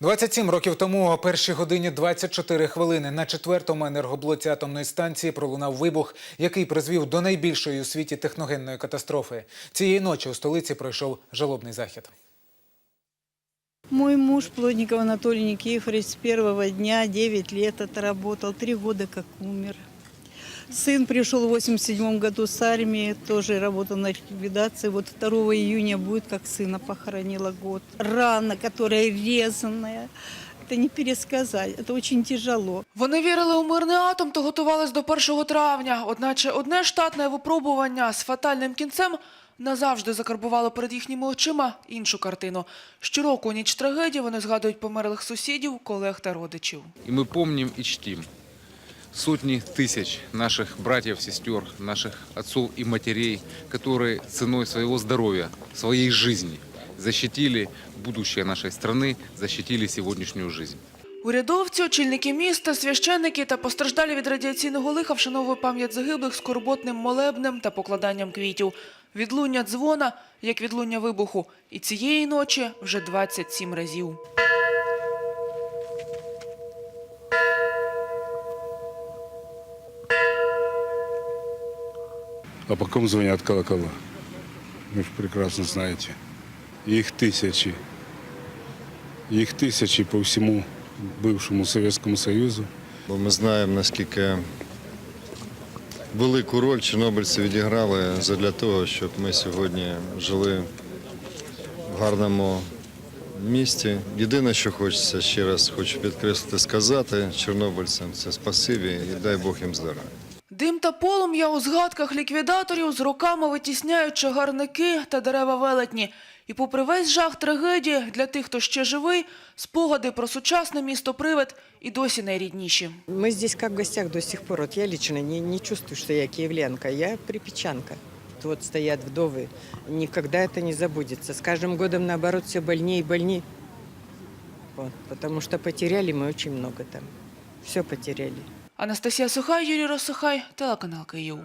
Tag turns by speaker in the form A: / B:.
A: 27 років тому о першій годині 24 хвилини на четвертому енергоблоці атомної станції пролунав вибух, який призвів до найбільшої у світі техногенної катастрофи. Цієї ночі у столиці пройшов жалобний захід.
B: Мой муж, Плотников Анатолий Никифорович, с первого дня 9 лет отработал, три года как умер. Сын пришел в 87 году с армии, тоже работал на ликвидации. Вот 2 июня будет, как сына похоронила год. Рана, которая резаная, это не пересказать, это очень тяжело.
C: Вони вірили у мирний атом та готувались до 1 травня. Одначе одне штатне випробування з фатальним кінцем назавжди закарбувало перед їхніми очима іншу картину. Щороку у ніч трагедії вони згадують померлих сусідів, колег та родичів.
D: И мы помним и чтим сотни тысяч наших братьев, сестер, наших отцов и матерей, которые ценой своего здоровья, своей жизни защитили будущее нашей страны, защитили сегодняшнюю жизнь.
C: Урядовці, очільники міста, священники та постраждалі від радіаційного лиха вшановують пам'ять загиблих скорботним молебнем та покладанням квітів. Відлуння дзвона, як відлуння вибуху. І цієї ночі вже 27 разів.
E: А по ком звонят колокола? Вы же прекрасно знаете. Их тысячи. Их тысячи по всему бывшему Советскому Союзу.
F: Бо ми знаємо, наскільки велику роль чорнобильці відіграли для того, щоб ми сьогодні жили в гарному місті. Єдине, що хочеться ще раз хочу підкреслити, сказати чорнобильцям це спасибі і дай Бог їм здоров'я.
C: Дим та полум'я у згадках ліквідаторів з роками витісняють чагарники та дерева велетні. І попри весь жах трагедії, для тих, хто ще живий, спогади про сучасне місто Привид і досі найрідніші.
G: Мы здесь как в гостях до сих пор. Вот я лично не, не чувствую, что я киевлянка. Я припечанка. Вот стоят вдовы. Никогда это не забудется. С каждым годом, наоборот, все больнее и больнее. Вот, потому что потеряли мы очень много там. Все потеряли.
C: Анастасія Сухай, Юрій Росухай, телеканал Київ.